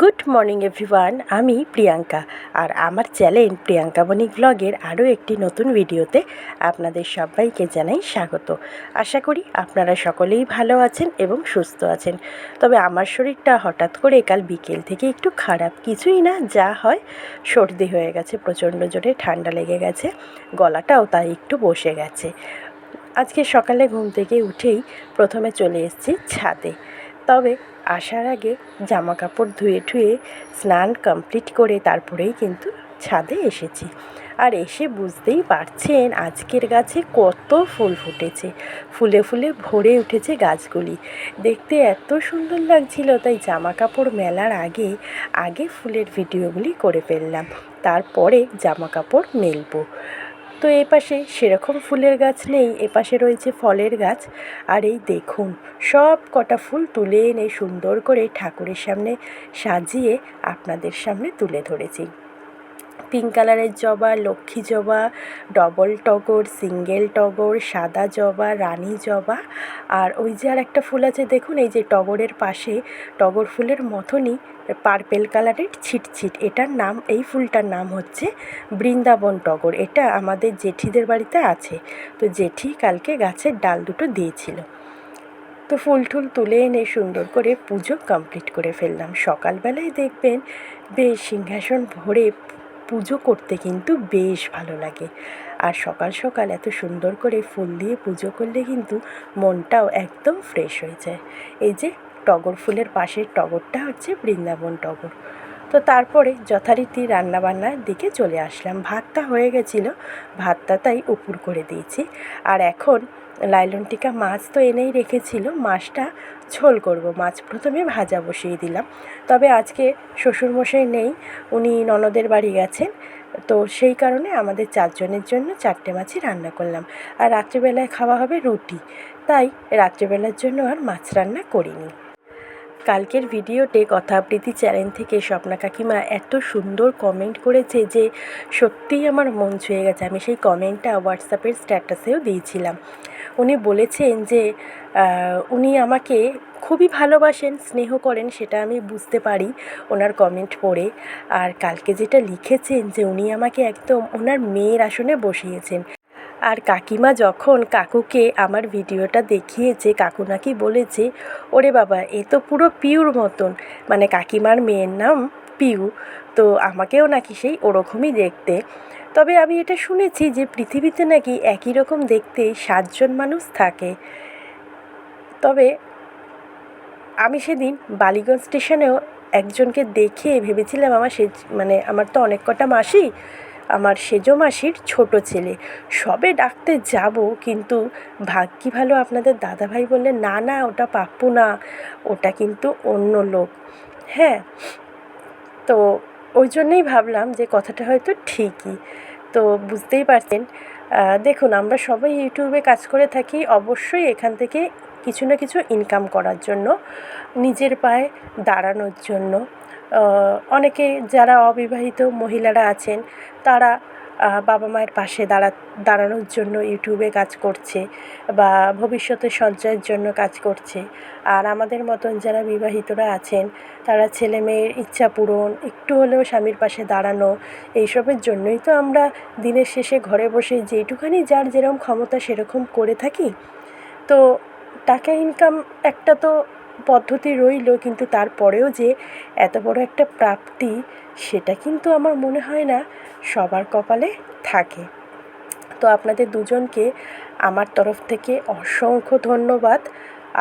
Good morning everyone আমি প্রিয়াঙ্কা। আর আমার channel Priyanka বণিক ব্লগের আরও একটি নতুন ভিডিওতে আপনাদের সবাইকে জানাই স্বাগত। আশা করি আপনারা সকলেই ভালো আছেন এবং সুস্থ আছেন। তবে আমার শরীরটা হঠাৎ করে কাল বিকেল থেকে একটু খারাপ। কিছুই না, যা হয়, সর্দি হয়ে গেছে, প্রচণ্ড জোরে ঠান্ডা লেগে গেছে, গলাটাও তাই একটু বসে গেছে। আজকে সকালে ঘুম থেকে উঠেই প্রথমে চলে এসেছি ছাদে। তবে আসার আগে জামা কাপড় ধুয়ে ঠুয়ে স্নান কমপ্লিট করে তারপরেই কিন্তু ছাদে এসেছি। আর এসে বুঝতেই পারছেন আজকের গাছে কত ফুল ফুটেছে। ফুলে ফুলে ভরে উঠেছে গাছগুলি। দেখতে এত সুন্দর লাগছিল, তাই জামা কাপড় মেলার আগে আগে ফুলের ভিডিওগুলি করে ফেললাম। তারপরে জামা কাপড় মেলবো। তো এ পাশে সেরকম ফুলের গাছ নেই, এ পাশে রয়েছে ফলের গাছ। আর এই দেখুন, সব কটা ফুল তুলে এনে সুন্দর করে ঠাকুরের সামনে সাজিয়ে আপনাদের সামনে তুলে ধরেছি। পিঙ্ক কালারের জবা, লক্ষ্মী জবা, ডবল টগর, সিঙ্গেল টগর, সাদা জবা, রানী জবা। আর ওই যে আর একটা ফুল আছে, দেখুন, এই যে টগরের পাশে, টগর ফুলের মতনই পার্পেল কালারের ছিটছিট এটার নাম, এই ফুলটার নাম হচ্ছে বৃন্দাবন টগর। এটা আমাদের জেঠিদের বাড়িতে আছে। তো জেঠি কালকে গাছের ডাল দুটো দিয়েছিল। তো ফুল টুল তুলে এনে সুন্দর করে পুজো কমপ্লিট করে ফেললাম। সকালবেলায় দেখবেন বেশ সিংহাসন ভরে পুজো করতে কিন্তু বেশ ভালো লাগে। আর সকাল সকাল এত সুন্দর করে ফুল দিয়ে পুজো করলে কিন্তু মনটাও একদম ফ্রেশ হয়ে যায়। এই যে টগর, ফুলের পাশের টগরটা হচ্ছে বৃন্দাবন টগর। তো তারপরে যথারীতি রান্নাবান্নার দিকে চলে আসলাম। ভাতটা হয়ে গেছিল, ভাতটা তাই উপুর করে দিয়েছি। আর এখন লাইলন টিকা মাছ তো এনেই রেখেছিল, মাছটা ঝোল করব। মাছ প্রথমে ভাজা বসিয়ে দিলাম। তবে আজকে শ্বশুরমশাই নেই, উনি ননদের বাড়ি গেছেন। তো সেই কারণে আমাদের চারজনের জন্য চারটে মাছই রান্না করলাম। আর রাত্রিবেলায় খাওয়া হবে রুটি। তাই রাত্রিবেলার জন্য আর মাছ রান্না করিনি। কালকের ভিডিওতে কথা আবৃত্তি চ্যানেল থেকে স্বপ্না কাকিমা এত সুন্দর কমেন্ট করেছে যে সত্যিই আমার মন ছুঁয়ে গেছে। আমি সেই কমেন্টটা হোয়াটসঅ্যাপের স্ট্যাটাসেও দিয়েছিলাম। উনি বলেছেন যে উনি আমাকে খুবই ভালোবাসেন, স্নেহ করেন, সেটা আমি বুঝতে পারি ওনার কমেন্ট পড়ে। আর কালকে যেটা লিখেছেন যে উনি আমাকে একদম ওনার মেয়ের আসনে বসিয়েছেন। আর কাকিমা যখন কাকুকে আমার ভিডিওটা দেখিয়েছে, কাকু নাকি বলেছে, ওরে বাবা, এ তো পুরো পিউর মতন। মানে কাকিমার মেয়ের নাম পিউ, তো আমাকেও নাকি সেই ওরকমই দেখতে। তবে আমি এটা শুনেছি যে পৃথিবীতে নাকি একই রকম দেখতে সাতজন মানুষ থাকে। তবে আমি সেদিন বালিগঞ্জ স্টেশনেও একজনকে দেখে ভেবেছিলাম আমার সে মানে আমার তো অনেক কটা মাসি আমার সেজো মাসির ছোটো ছেলে। সবে ডাকতে যাব, কিন্তু ভাগ্যি ভালো আপনাদের দাদাভাই বললেন না না, ওটা পাপ্পু না, ওটা কিন্তু অন্য লোক। হ্যাঁ তো ওই জন্যেই ভাবলাম যে কথাটা হয়তো ঠিকই। তো বুঝতেই পারছেন দেখুন, আমরা সবাই ইউটিউবে কাজ করে থাকি, অবশ্যই এখান থেকে কিছু না কিছু ইনকাম করার জন্য, নিজের পায়ে দাঁড়ানোর জন্য। অনেকে যারা অবিবাহিত মহিলারা আছেন, তারা বাবা মায়ের পাশে দাঁড়া, দাঁড়ানোর জন্য ইউটিউবে কাজ করছে বা ভবিষ্যতে সঞ্চয়ের জন্য কাজ করছে। আর আমাদের মতন যারা বিবাহিতরা আছেন, তারা ছেলে মেয়ের ইচ্ছা পূরণ, একটু হলেও স্বামীর পাশে দাঁড়ানো, এইসবের জন্যই তো আমরা দিনের শেষে ঘরে বসে যেইটুখানি যার যেরকম ক্ষমতা সেরকম করে থাকি। তো টাকা ইনকাম একটা তো পদ্ধতি রইল, কিন্তু তারপরেও যে এত বড় একটা প্রাপ্তি, সেটা কিন্তু আমার মনে হয় না সবার কপালে থাকে। তো আপনাদের দুজনকে আমার তরফ থেকে অসংখ্য ধন্যবাদ।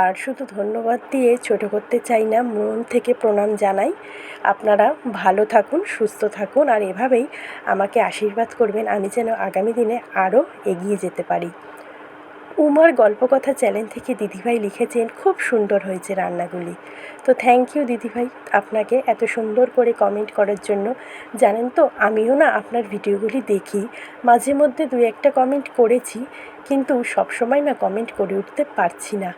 আর শুধু ধন্যবাদ দিয়ে ছোটো করতে চাই না, মন থেকে প্রণাম জানাই। আপনারা ভালো থাকুন, সুস্থ থাকুন, আর এভাবেই আমাকে আশীর্বাদ করবেন, আমি যেন আগামী দিনে আরও এগিয়ে যেতে পারি। উমার গল্পকথা চ্যানেল থেকে দিদিভাই লিখেছেন, খুব সুন্দর হয়েছে রান্নাগুলি। তো থ্যাংক ইউ দিদিভাই, আপনাকে এত সুন্দর করে কমেন্ট করার জন্য। জানেন তো, আমিও না আপনার ভিডিওগুলি দেখি। মাঝে মধ্যে দু একটা কমেন্ট করেছি, কিন্তু সবসময় না কমেন্ট করে উঠতে পারছি না।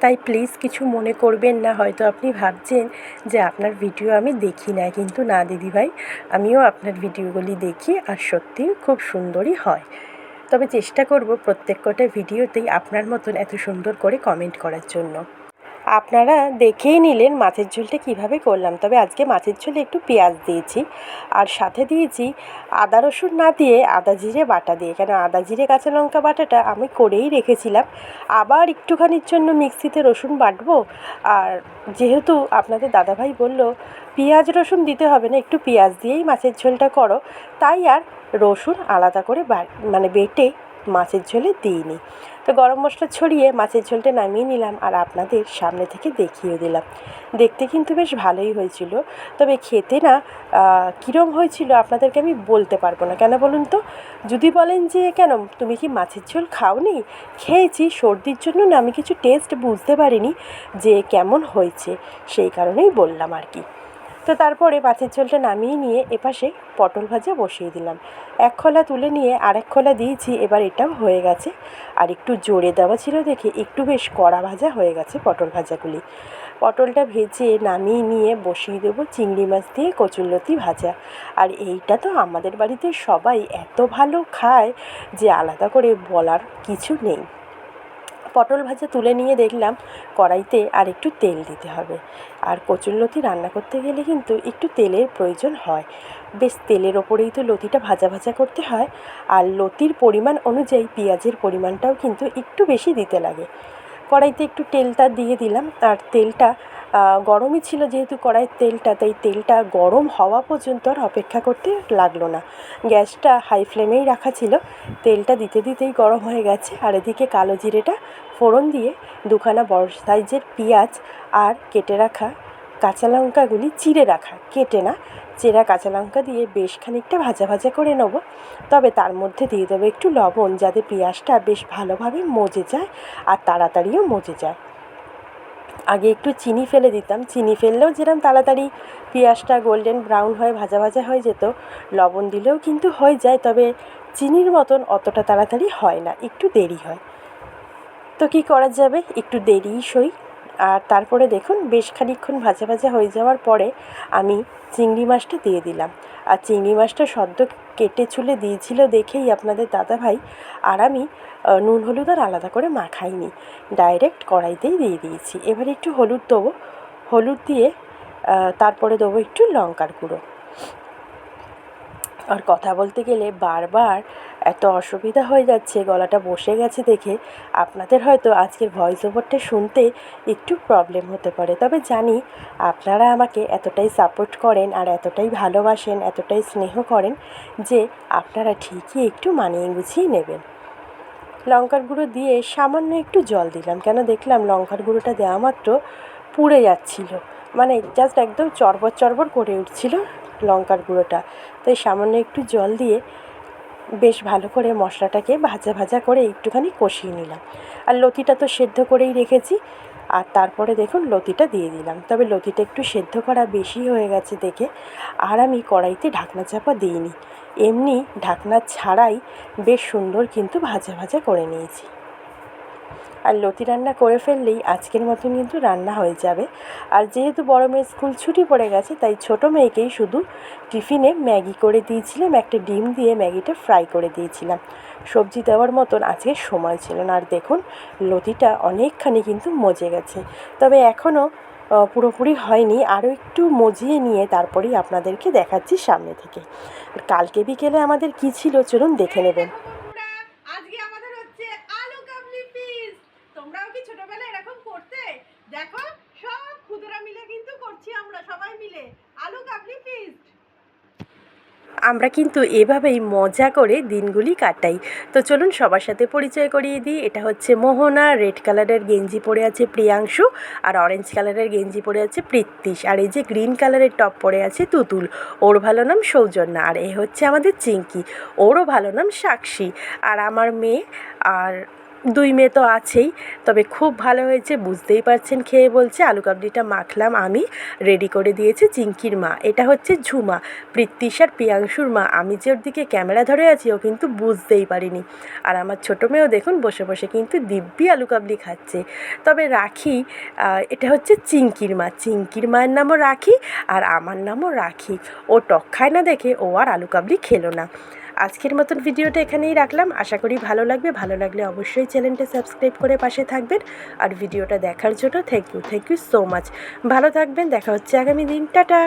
তাই প্লিজ কিছু মনে করবেন না, হয়তো আপনি ভাবছেন যে আপনার ভিডিও আমি দেখি না, কিন্তু না দিদিভাই, আমিও আপনার ভিডিওগুলি দেখি আর সত্যিই খুব সুন্দরই হয়। তবে চেষ্টা করব প্রত্যেক কটা ভিডিওতেই আপনার মতন এত সুন্দর করে কমেন্ট করার জন্য। আপনারা দেখেই নিলেন মাছের ঝোলটা কীভাবে করলাম। তবে আজকে মাছের ঝোলে একটু পেঁয়াজ দিয়েছি আর সাথে দিয়েছি আদা, রসুন না দিয়ে আদা জিরে বাটা দিয়ে। কেন আদা জিরে কাঁচা লঙ্কা বাটাটা আমি করেই রেখেছিলাম। আবার একটুখানির জন্য মিক্সিতে রসুন বাটবো। আর যেহেতু আপনাদের দাদাভাই বলল, পেঁয়াজ, রসুন দিতে হবে না, একটু পেঁয়াজ দিয়েই মাছের ঝোলটা করো। তাই আর রসুন আলাদা করে মানে বেটে মাছের ঝোলে দিইনি। তো গরম মশলা ছড়িয়ে মাছের ঝোলটা নামিয়ে নিলাম আর আপনাদের সামনে থেকে দেখিয়ে দিলাম। দেখতে কিন্তু বেশ ভালোই হয়েছিল। তবে খেতে না কীরম হয়েছিল আপনাদেরকে আমি বলতে পারব না। কেন বলুন তো? যদি বলেন যে, কেন তুমি কি মাছের ঝোল খাওনি? খেয়েছি, সর্দির জন্য না আমি কিছু টেস্ট বুঝতে পারিনি যে কেমন হয়েছে? সেই কারণেই বললাম আর কি। তো তারপরে মাছের ঝোলটা নামিয়ে নিয়ে এপাশে পটল ভাজা বসিয়ে দিলাম। এক খোলা তুলে নিয়ে আরেক খোলা দিয়েছি, এবার এটাও হয়ে গেছে। আর একটু জোরে দেওয়া ছিল দেখে একটু বেশ কড়া ভাজা হয়ে গেছে পটল ভাজাগুলি। পটলটা ভেজে নামিয়ে নিয়ে বসিয়ে দেবো চিংড়ি মাছ দিয়ে কচুরলতি ভাজা। আর এইটা তো আমাদের বাড়িতে সবাই এত ভালো খায় যে আলাদা করে বলার কিছু নেই। পটল ভাজা তুলে নিয়ে দেখলাম কড়াইতে আর একটু তেল দিতে হবে। আর কচুর লতি রান্না করতে গেলে কিন্তু একটু তেলের প্রয়োজন হয়। বেশ, তেলের ওপরেই তো লতিটা ভাজা ভাজা করতে হয়। আর লতির পরিমাণ অনুযায়ী পেঁয়াজের পরিমাণটাও কিন্তু একটু বেশি দিতে লাগে। কড়াইতে একটু তেলটা দিয়ে দিলাম। আর তেলটা গরমই ছিল যেহেতু কড়াইয়ের তেলটা, তাই তেলটা গরম হওয়া পর্যন্ত আর অপেক্ষা করতে লাগল না। গ্যাসটা হাই ফ্লেমেই রাখা ছিল। তেলটা দিতে দিতেই গরম হয়ে গেছে। আর এদিকে কালো জিরেটা ফোড়ন দিয়ে দুখানা বড় সাইজের পেঁয়াজ আর কেটে রাখা কাঁচা লঙ্কাগুলি চিড়ে রাখা। কেটে না, চেরা কাঁচা লঙ্কা দিয়ে বেশ খানিকটা ভাজা ভাজা করে নেব। তবে তার মধ্যে দিয়ে দেবো একটু লবণ, যাতে পেঁয়াজটা বেশ ভালোভাবে মজে যায় আর তাড়াতাড়িও মজে যায়। আগে একটু চিনি ফেলে দিতাম। চিনি ফেললেও যেরকম তাড়াতাড়ি পেঁয়াজটা গোল্ডেন ব্রাউন হয়ে, ভাজা ভাজা হয়ে যেত, লবণ দিলেও কিন্তু হয়ে যায়, তবে চিনির মতন অতটা তাড়াতাড়ি হয় না, একটু দেরি হয়। তো কী করা যাবে? একটু দেরিই সই। আর তারপরে দেখুন বেশ খানিকক্ষণ ভাজা ভাজা হয়ে যাওয়ার পরে আমি চিংড়ি মাছটা দিয়ে দিলাম। আর চিংড়ি মাছটা সদ্য কেটে ছুলে দিয়েছিল দেখেই আপনাদের দাদাভাই আর আমি নুন, হলুদ আর আলাদা করে মাখাইনি। ডাইরেক্ট কড়াইতেই দিয়ে দিয়েছি। এবার একটু হলুদ দেবো। হলুদ দিয়ে তারপরে দেবো একটু লঙ্কার গুঁড়ো। আর কথা বলতে গেলে বারবার এত অসুবিধা হয়ে যাচ্ছে, গলাটা বসে গেছে দেখে। আপনাদের হয়তো আজকের ভয়েস ওভারটা শুনতে একটু প্রবলেম হতে পারে। তবে জানি আপনারা আমাকে এতটাই সাপোর্ট করেন আর এতটাই ভালোবাসেন, এতটাই স্নেহ করেন যে আপনারা ঠিকই একটু মানিয়ে গুছিয়ে নেবেন। লঙ্কার গুঁড়ো দিয়ে সামান্য একটু জল দিলাম। কেন দেখলাম লঙ্কার গুঁড়োটা দেওয়া মাত্র পুড়ে যাচ্ছিল। মানে জাস্ট একদম চরবর চরবর করে উঠছিল লঙ্কার গুঁড়োটা। তাই সামান্য একটু জল দিয়ে বেশ ভালো করে মশলাটাকে ভাজা ভাজা করে একটুখানি কষিয়ে নিলাম। আর লতিটা তো সেদ্ধ করেই রেখেছি। আর তারপরে দেখুন লতিটা দিয়ে দিলাম। তবে লতিটা একটু সেদ্ধ করা বেশি হয়ে গেছে দেখে। আর আমি কড়াইতে ঢাকনা চাপা দিইনি। এমনি ঢাকনা ছাড়াই বেশ সুন্দর কিন্তু ভাজা ভাজা করে নিয়েছি। আর লতি রান্না করে ফেললেই আজকের মতন কিন্তু রান্না হয়ে যাবে। আর যেহেতু বড় মেয়ের স্কুল ছুটি পড়ে গেছে, তাই ছোট মেয়েকেই শুধু টিফিনে ম্যাগি করে দিয়েছিলাম, একটা ডিম দিয়ে ম্যাগিটা ফ্রাই করে দিয়েছিলাম। সবজি দেওয়ার মতন আজকে সময় ছিল না। আর দেখুন, লতিটা অনেকখানি কিন্তু মজে গেছে। তবে এখনও পুরোপুরি হয়নি। আরও একটু মজিয়ে নিয়ে তারপরেই আপনাদেরকে দেখাচ্ছি সামনে থেকে। আর কালকে বিকেলে আমাদের কী ছিল চলুন দেখে নেবেন আজকে আমাদের হচ্ছে আলু কাবলি ফিস তোমরাও কি ছোটবেলায় এরকম করতে দেখো সব খুদরা মিলে কিন্তু করছি আমরা সবাই মিলে আমরা কিন্তু এভাবেই মজা করে দিনগুলি কাটাই। তো চলুন সবার সাথে পরিচয় করিয়ে দিই। এটা হচ্ছে মোহনা, রেড কালারের গেঞ্জি পরে আছে প্রিয়াংশু আর অরেঞ্জ কালারের গেঞ্জি পরে আছে প্রীত্তিশ আর এই যে গ্রিন কালারের টপ পরে আছে তুতুল। ওর ভালো নাম সৌজন্যা আর এ হচ্ছে আমাদের চিঙ্কি। ওরও ভালো নাম সাক্ষী। আর আমার মেয়ে আর দুই মেয়ে তো আছেই, তবে খুব ভালো হয়েছে, বুঝতেই পারছেন খেয়ে বলছে, আলু কাবলিটা মাখলাম আমি রেডি করে দিয়েছে চিঙ্কির মা। এটা হচ্ছে ঝুমা পৃথ্বীষার পিয়াংশুর মা। আমি যে ওর দিকে ক্যামেরা ধরে আছি, ও কিন্তু বুঝতেই পারিনি। আর আমার ছোটো মেয়েও দেখুন, বসে বসে কিন্তু দিব্যি আলু কাবলি খাচ্ছে। তবে রাখি এটা হচ্ছে চিঙ্কির মা। চিঙ্কির মায়ের নামও রাখি, আর আমার নামও রাখি। ও টক খায় না দেখে, ও আর আলু কাবলি খেলো না। আজকের মতন ভিডিওটা এখানেই রাখলাম। আশা করি ভালো লাগবে। ভালো লাগলে অবশ্যই চ্যানেলটা সাবস্ক্রাইব করে পাশে থাকবেন। আর ভিডিওটা দেখার জন্য thank you thank you so much ভালো থাকবেন। দেখা হচ্ছে আগামী দিন। টাটা!